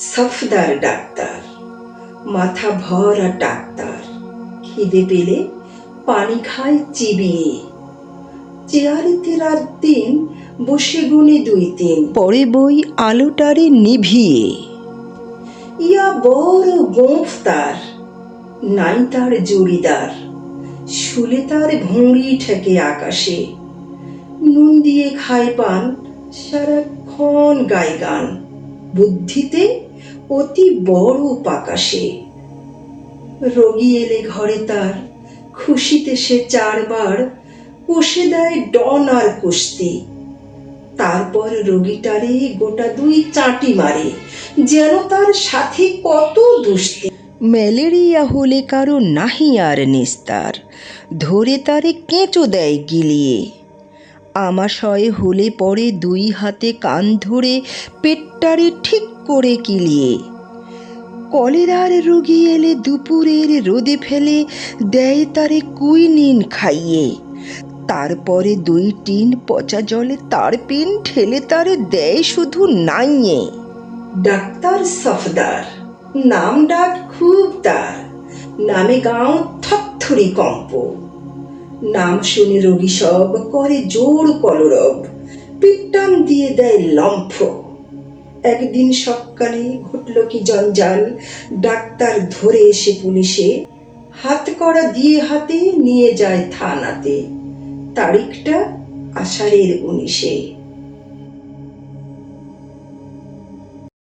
Safdar doctor, মাথা ভরা doctor. খিদে পেলে পানি খায় চিবিয়ে। চেয়ারেতে রাত দিন বসে গুনে দুই তিন। পরে বই আলোটারে নিভিয়ে। ইয়া বড় গোঁফ তার নাই তার জড়িদার। শুলে তার ভুঁড়ি ঠেকে আকাশে। নুন দিয়ে খায় পান সারাক্ষণ গায় গান বুদ্ধিতে অতি বড় পাকাশে। রোগী এলে ঘরে তার, খুশিতে সে চারবার কষে দেয় ডন আর কুস্তি তারপর রোগীটারে গোটা দুই চাটি মারে, যেন তার সাথে কত দুস্তি ম্যালেরিয়া হলে কারও নাহি আর নিস্তার, ধরে তারে কেঁচো দেয় গিলিয়ে। আমাশয় হলে পরে দুই হাতে কান ধরে পেটটারে ঠিক করে কিলিয়ে। কলেরার রোগী এলে দুপুরের রোদে ফেলে দেয় তারে কুইনিন খাইয়ে। তারপরে দুই টিন পচা জলে তার পিন ঠেলে তারে দেয় শুধু নাইয়ে। ডাক্তার সফদার, নাম ডাক খুব তার, নামে গাঁও থরথরি কম্প। নাম শুনে রোগী সব করে জোর কলরব। পিট্টান দিয়ে দেয় লম্ফ। একদিন সকালে ঘটল কি জঞ্জাল, ডাক্তার ধরে এসে পুলিশে, হাত করা দিয়ে হাতে নিয়ে যায় থানাতে। তারিখটা আষাঢ়ের উনিশে।